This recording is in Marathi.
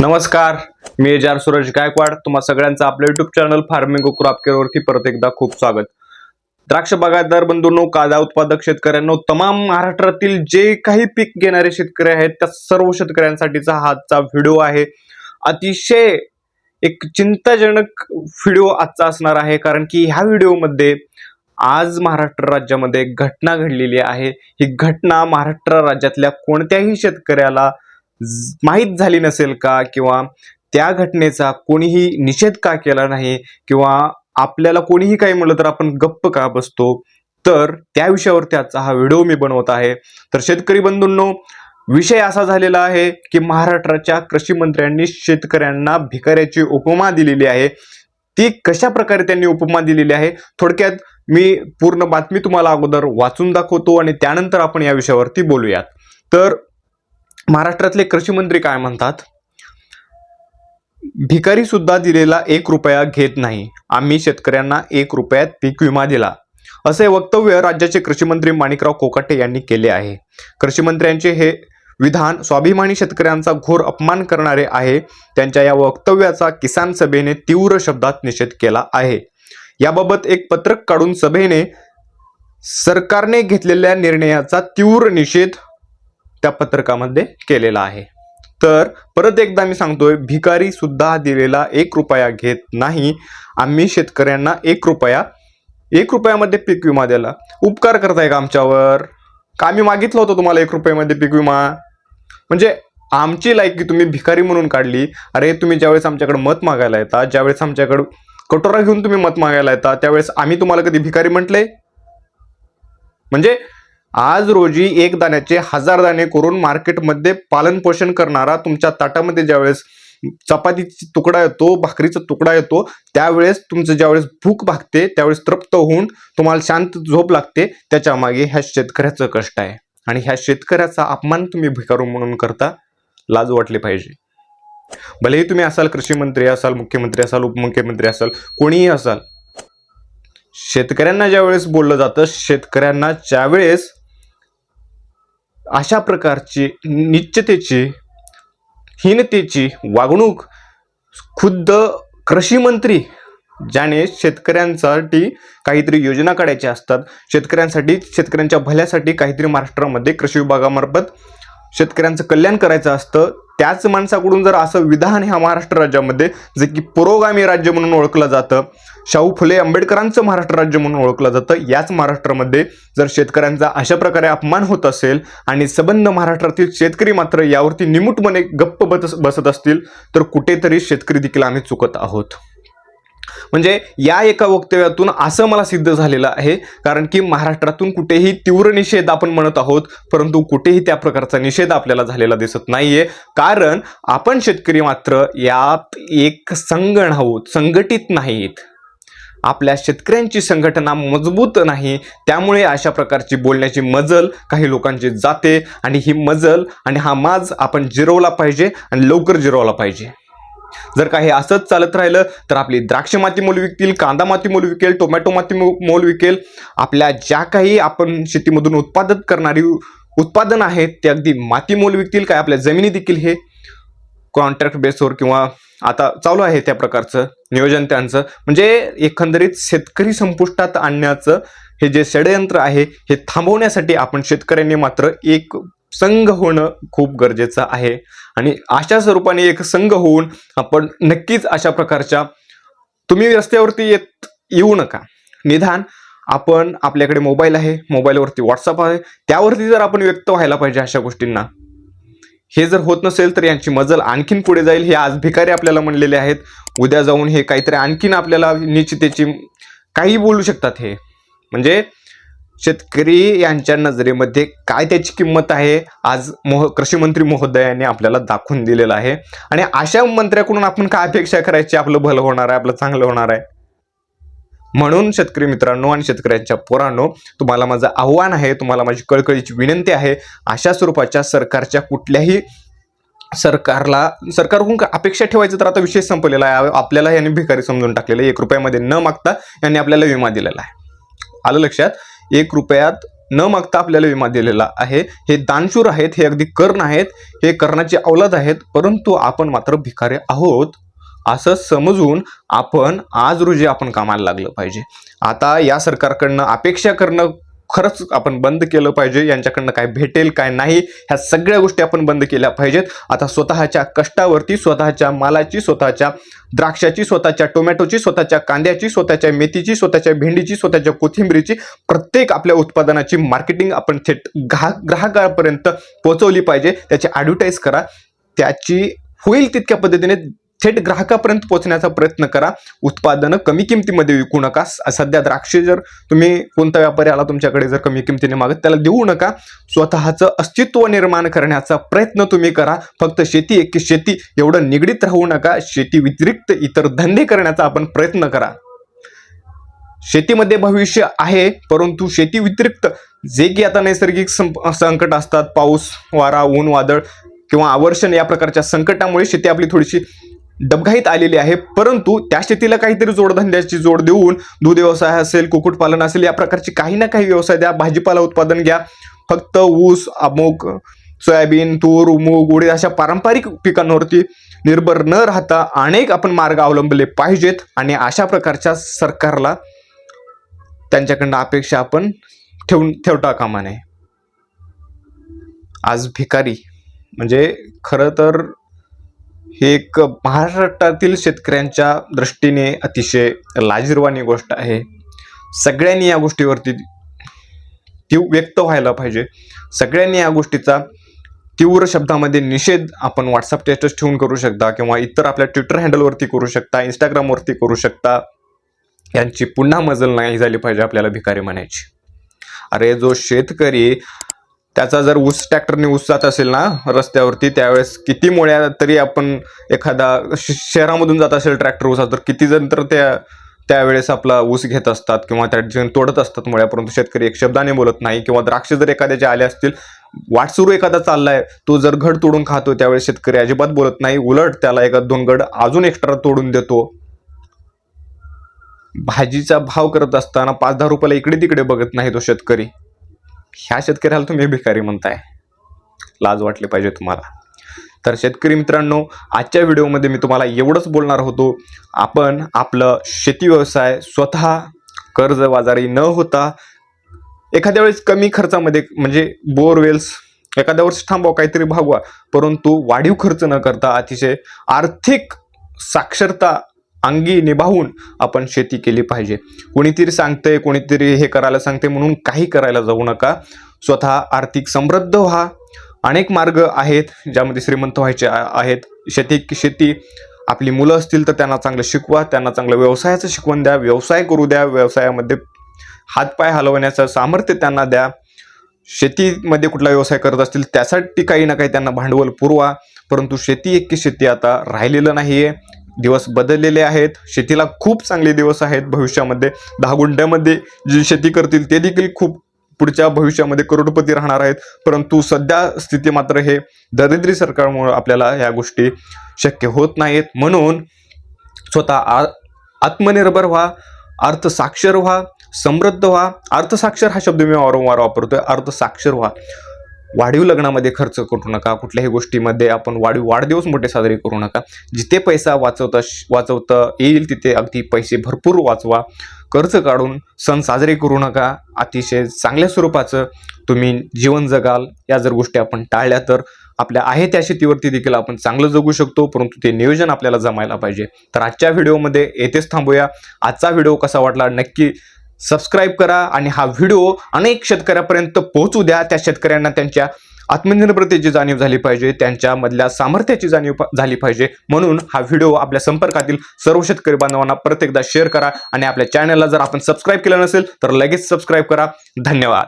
नमस्कार मी जार सूरज गायकवाड. तुम्हा सगळ्यांचं आपलं युट्यूब चॅनल फार्मिंग क्रॉप केअरवरती परत एकदा खूप स्वागत. द्राक्ष बागायतदार बंधूंनो कांदा उत्पादक शेतकऱ्यांनो तमाम महाराष्ट्रातील जे काही पीक घेणारे शेतकरी आहेत त्या सर्व शेतकऱ्यांसाठीचा हा आजचा व्हिडिओ आहे. अतिशय एक चिंताजनक व्हिडिओ आजचा असणार आहे कारण की ह्या व्हिडिओमध्ये आज महाराष्ट्र राज्यामध्ये घटना घडलेली आहे. ही घटना महाराष्ट्र राज्यातल्या कोणत्याही शेतकऱ्याला माहीत झाली नसेल का? किंवा त्या घटनेचा कोणीही निषेध का केला नाही? किंवा आपल्याला कोणीही काही म्हणलं तर आपण गप्प का बसतो? तर त्या विषयावरती आजचा हा व्हिडिओ मी बनवत आहे. तर शेतकरी बंधूंनो विषय असा झालेला आहे की महाराष्ट्राच्या कृषी मंत्र्यांनी शेतकऱ्यांना भिकाऱ्याची उपमा दिलेली आहे. ती कशा प्रकारे त्यांनी उपमा दिलेली आहे? थोडक्यात मी पूर्ण बातमी तुम्हाला अगोदर वाचून दाखवतो आणि त्यानंतर आपण या विषयावरती बोलूयात. तर महाराष्ट्रातले कृषी मंत्री काय म्हणतात? भिकारी सुद्धा दिलेला एक रुपया घेत नाही. आम्ही शेतकऱ्यांना एक रुपयात पीक विमा दिला. असे वक्तव्य राज्याचे कृषी मंत्री माणिकराव कोकाटे यांनी केले आहे. कृषी मंत्र्यांचे हे विधान स्वाभिमानी शेतकऱ्यांचा घोर अपमान करणारे आहे. त्यांच्या या वक्तव्याचा किसान सभेने तीव्र शब्दात निषेध केला आहे. याबाबत एक पत्रक काढून सभेने सरकारने घेतलेल्या निर्णयाचा तीव्र निषेध त्या पत्रकामध्ये केलेला आहे. तर परत एकदा मी सांगतोय भिकारी सुद्धा दिलेला एक रुपया घेत नाही. आम्ही शेतकऱ्यांना एक रुपया एक रुपयामध्ये पीक विमा दिला. उपकार करताय का आमच्यावर? का आम्ही मागितलं होतं तुम्हाला एक रुपयामध्ये पीक विमा? म्हणजे आमची लायकी तुम्ही भिकारी म्हणून काढली. अरे तुम्ही ज्यावेळेस आमच्याकडे मत मागायला येता ज्यावेळेस आमच्याकडे कटोरा घेऊन तुम्ही मत मागायला येता त्यावेळेस आम्ही तुम्हाला कधी भिकारी म्हटले? म्हणजे आज रोजी एक दाण्याचे हजार दाणे करून मार्केटमध्ये पालन पोषण करणारा तुमच्या ताटामध्ये ज्यावेळेस चपातीचा तुकडा येतो भाकरीचा तुकडा येतो त्यावेळेस तुमचं ज्यावेळेस भूक भागते त्यावेळेस तृप्त होऊन तुम्हाला शांत झोप लागते त्याच्यामागे ह्या शेतकऱ्याचं कष्ट आहे. आणि ह्या शेतकऱ्याचा अपमान तुम्ही भिकारू म्हणून करता लाज वाटली पाहिजे. भलेही तुम्ही असाल कृषी मंत्री असाल मुख्यमंत्री असाल उपमुख्यमंत्री असाल कोणीही असाल शेतकऱ्यांना ज्यावेळेस बोललं जातं शेतकऱ्यांना ज्यावेळेस अशा प्रकारची निश्चितेची हीनतेची वागणूक खुद्द कृषी मंत्री ज्याने शेतकऱ्यांसाठी काहीतरी योजना काढायच्या असतात शेतकऱ्यांसाठी शेतकऱ्यांच्या भल्यासाठी काहीतरी महाराष्ट्रामध्ये कृषी विभागामार्फत शेतकऱ्यांचं कल्याण करायचं असतं त्याच माणसाकडून जर असं विधान ह्या महाराष्ट्र राज्यामध्ये जे की पुरोगामी राज्य म्हणून ओळखलं जातं शाहू फुले आंबेडकरांचं महाराष्ट्र राज्य म्हणून ओळखलं जातं याच महाराष्ट्रामध्ये जर शेतकऱ्यांचा अशा प्रकारे अपमान होत असेल आणि सबंध महाराष्ट्रातील शेतकरी मात्र यावरती निमूटपणे गप्प बस बसत असतील तर कुठेतरी शेतकरी देखील आम्ही चुकत आहोत. म्हणजे या एका वक्तव्यातून असं मला सिद्ध झालेलं आहे. कारण की महाराष्ट्रातून कुठेही तीव्र निषेध आपण म्हणत आहोत परंतु कुठेही त्या प्रकारचा निषेध आपल्याला झालेला दिसत नाहीये. कारण आपण शेतकरी मात्र यात एक संगण आहोत संघटित नाहीत. आपल्या शेतकऱ्यांची संघटना मजबूत नाही त्यामुळे अशा प्रकारची बोलण्याची मजल काही लोकांची जाते आणि ही मजल आणि हा माज आपण जिरवला पाहिजे आणि लवकर जिरवला पाहिजे. जर काही असंच चालत राहिलं तर आपली द्राक्ष माती मोल विकतील कांदा माती मोल विकेल टोमॅटो माती मोल विकेल. आपल्या ज्या काही आपण शेतीमधून उत्पादन करणारी उत्पादन आहेत ते अगदी माती मोल विकतील काय आपल्या जमिनी देखील हे कॉन्ट्रॅक्ट बेसवर किंवा आता चालू आहे त्या प्रकारचं नियोजन त्यांचं. म्हणजे एकंदरीत शेतकरी संपुष्टात आणण्याचं हे जे षडयंत्र आहे हे थांबवण्यासाठी आपण शेतकऱ्यांनी मात्र एक संघ होणं खूप गरजेचं आहे. आणि अशा स्वरूपाने एक संघ होऊन आपण नक्कीच अशा प्रकारच्या तुम्ही रस्त्यावरती येत येऊ नका. निदान आपण आपल्याकडे मोबाईल आहे मोबाईलवरती व्हॉट्सअप आहे त्यावरती जर आपण व्यक्त व्हायला पाहिजे अशा गोष्टींना हे जर होत नसेल तर यांची मजल आणखीन पुढे जाईल हे आज भिकारी आपल्याला म्हणलेले आहेत. उद्या जाऊन हे काहीतरी आणखीन आपल्याला निश्चितेची काही बोलू शकतात हे. म्हणजे शेतकरी यांच्या नजरेमध्ये काय त्याची किंमत आहे? आज मोह कृषी मंत्री महोदयाने आपल्याला दाखवून दिलेलं आहे. आणि अशा मंत्र्याकडून आपण काय अपेक्षा करायची? आपलं भलं होणार आहे आपलं चांगलं होणार आहे? म्हणून शेतकरी मित्रांनो आणि शेतकऱ्यांच्या पोरांनो तुम्हाला माझं आव्हान आहे तुम्हाला माझी कळकळीची विनंती आहे अशा स्वरूपाच्या सरकारच्या कुठल्याही सरकारला सरकारकडून का- अपेक्षा ठेवायचं तर आता विषय संपलेला आहे. आपल्याला यांनी भिकारी समजून टाकलेलं आहे. एक रुपयामध्ये न मागता यांनी आपल्याला विमा दिलेला आहे. आलं लक्षात? एक रुपयात न मागता आपल्याला विमा दिलेला आहे. हे दानशूर आहेत हे अगदी कर्ण आहेत हे कर्णाची अवलाद आहेत परंतु आपण मात्र भिकारी आहोत असं समजून आपण आज रोजी आपण कामाला लागलं पाहिजे. आता या सरकारकडनं अपेक्षा करणं खरंच आपण बंद केलं पाहिजे यांच्याकडनं काय भेटेल काय नाही ह्या सगळ्या गोष्टी आपण बंद केल्या पाहिजेत. आता स्वतःच्या कष्टावरती स्वतःच्या मालाची स्वतःच्या द्राक्षाची स्वतःच्या टोमॅटोची स्वतःच्या कांद्याची स्वतःच्या मेथीची स्वतःच्या भेंडीची स्वतःच्या कोथिंबीरीची प्रत्येक आपल्या उत्पादनाची मार्केटिंग आपण थेट ग्राहक ग्राहकापर्यंत पोहोचवली पाहिजे. त्याची ॲडव्हर्टाईज करा. त्याची होईल तितक्या पद्धतीने थेट ग्राहकापर्यंत पोहोचण्याचा प्रयत्न करा. उत्पादनं कमी किमतीमध्ये विकू नका. सध्या द्राक्षे जर तुम्ही कोणता व्यापारी आला तुमच्याकडे जर कमी किमतीने मागत त्याला देऊ नका. स्वतःचं अस्तित्व निर्माण करण्याचा प्रयत्न तुम्ही करा. फक्त शेती एक शेती एवढं निगडीत राहू नका. शेती व्यतिरिक्त इतर धंदे करण्याचा आपण प्रयत्न करा. शेतीमध्ये भविष्य आहे परंतु शेती व्यतिरिक्त जे की आता नैसर्गिक संकट असतात पाऊस वारा ऊन वादळ किंवा आवर्षण या प्रकारच्या संकटामुळे शेती आपली थोडीशी डबघाईत आलेली आहे. परंतु त्या शेतीला काहीतरी जोडधंद्याची जोड देऊन दूध व्यवसाय असेल कुक्कुटपालन असेल या प्रकारचे काही ना काही व्यवसाय द्या. भाजीपाला उत्पादन घ्या. फक्त ऊस अमुक सोयाबीन तूर मूग उडीद अशा पारंपरिक पिकांवरती निर्भर न राहता अनेक आपण मार्ग अवलंबले पाहिजेत आणि अशा प्रकारच्या सरकारला त्यांच्याकडनं अपेक्षा आपण ठेवून ठेवता कामा नये. आज भिकारी म्हणजे खरं तर हे एक महाराष्ट्रातील शेतकऱ्यांच्या दृष्टीने अतिशय लाजीरवाणी गोष्ट आहे. सगळ्यांनी या गोष्टीवरती ती व्यक्त व्हायला पाहिजे. सगळ्यांनी या गोष्टीचा तीव्र शब्दामध्ये निषेध आपण व्हॉट्सअप स्टेटस ठेवून करू शकता किंवा इतर आपल्या ट्विटर हँडलवरती करू शकता इंस्टाग्रामवरती करू शकता. यांची पुन्हा मजल नाही झाली पाहिजे आपल्याला भिकारी म्हणायची. अरे जो शेतकरी त्याचा जर ऊस ट्रॅक्टरने ऊस जात असेल ना रस्त्यावरती त्यावेळेस किती मुळ्या तरी आपण एखादा श- शहरामधून जात असेल ट्रॅक्टर ऊसा तर किती जण तर त्या त्यावेळेस आपला ऊस घेत असतात किंवा त्या ठिकाणी तोडत असतात मुळ्या परंतु शेतकरी एक शब्दाने बोलत नाही किंवा द्राक्ष जर एखाद्याचे आले असतील वाट सुरू एखादा चाललाय तो जर घड तोडून खातो त्यावेळेस शेतकरी अजिबात बोलत नाही. उलट त्याला एका दोन गड अजून एक्स्ट्रा तोडून देतो. भाजीचा भाव करत असताना पाच दहा रुपयाला इकडे तिकडे बघत नाही तो शेतकरी. ह्या शेतकऱ्याला तुम्ही भिकारी म्हणताय. लाज वाटली पाहिजे तुम्हाला. तर शेतकरी मित्रांनो आजच्या व्हिडिओमध्ये मी तुम्हाला एवढंच बोलणार होतो. आपण आपलं शेती व्यवसाय स्वतः कर्जबाजारी न होता एखाद्या वेळेस कमी खर्चामध्ये म्हणजे बोरवेल्स एखाद्या वर्षी थांबवा काहीतरी भागवा. परंतु वाढीव खर्च न करता अतिशय आर्थिक साक्षरता अंगी निभावून आपण शेती केली पाहिजे. कोणीतरी सांगतंय कोणीतरी हे करायला सांगते म्हणून काही करायला जाऊ नका. स्वतः आर्थिक समृद्ध व्हा. अनेक मार्ग आहेत ज्यामध्ये श्रीमंत व्हायचे आहेत. शेती शेती आपली मुलं असतील तर त्यांना चांगलं शिकवा त्यांना चांगलं व्यवसायाचं शिकवण द्या व्यवसाय करू द्या व्यवसायामध्ये हातपाय हलवण्याचं सामर्थ्य त्यांना द्या. शेतीमध्ये कुठला व्यवसाय करत असतील त्यासाठी काही ना काही त्यांना भांडवल पुरवा. परंतु शेती एक की शेती आता राहिलेलं नाही आहे दिवस बदललेले आहेत. शेतीला खूप चांगले दिवस आहेत भविष्यामध्ये. दहा गुंठ्यामध्ये जी शेती करतील ते देखील खूप पुढच्या भविष्यामध्ये करोडपती राहणार आहेत. परंतु सध्या स्थिती मात्र हे दरिद्री सरकारमुळे आपल्याला या गोष्टी शक्य होत नाहीत. म्हणून स्वतः आ आत्मनिर्भर व्हा अर्थसाक्षर व्हा समृद्ध व्हा. अर्थसाक्षर हा शब्द मी वारंवार वापरतोय. अर्थसाक्षर व्हा. वाढीव लग्नामध्ये खर्च करू नका कुठल्याही गोष्टीमध्ये आपण वाढीव वाढदिवस मोठे साजरे करू नका. जिथे पैसा वाचवता वाचवता येईल तिथे अगदी पैसे भरपूर वाचवा. कर्ज काढून सण साजरे करू नका. अतिशय चांगल्या स्वरूपाचं तुम्ही जीवन जगाल. या जर गोष्टी आपण टाळल्या तर आपल्या आहे त्या शेतीवरती देखील आपण चांगलं जगू शकतो परंतु ते नियोजन आपल्याला जमायला पाहिजे. तर आजच्या व्हिडिओमध्ये येथेच थांबूया. आजचा व्हिडिओ कसा वाटला नक्की सबस्क्राईब करा आणि हा व्हिडिओ अनेक शेतकऱ्यापर्यंत पोहोचू द्या. त्या शेतकऱ्यांना त्यांच्या आत्मनिर्भरतेची जाणीव झाली पाहिजे. त्यांच्यामधल्या सामर्थ्याची जाणीव प- झाली पाहिजे. म्हणून हा व्हिडिओ आपल्या संपर्कातील सर्व शेतकरी बांधवांना प्रत्येकदा शेअर करा आणि आपल्या चॅनलला जर आपण सबस्क्राईब केलं नसेल तर लगेच सबस्क्राईब करा. धन्यवाद.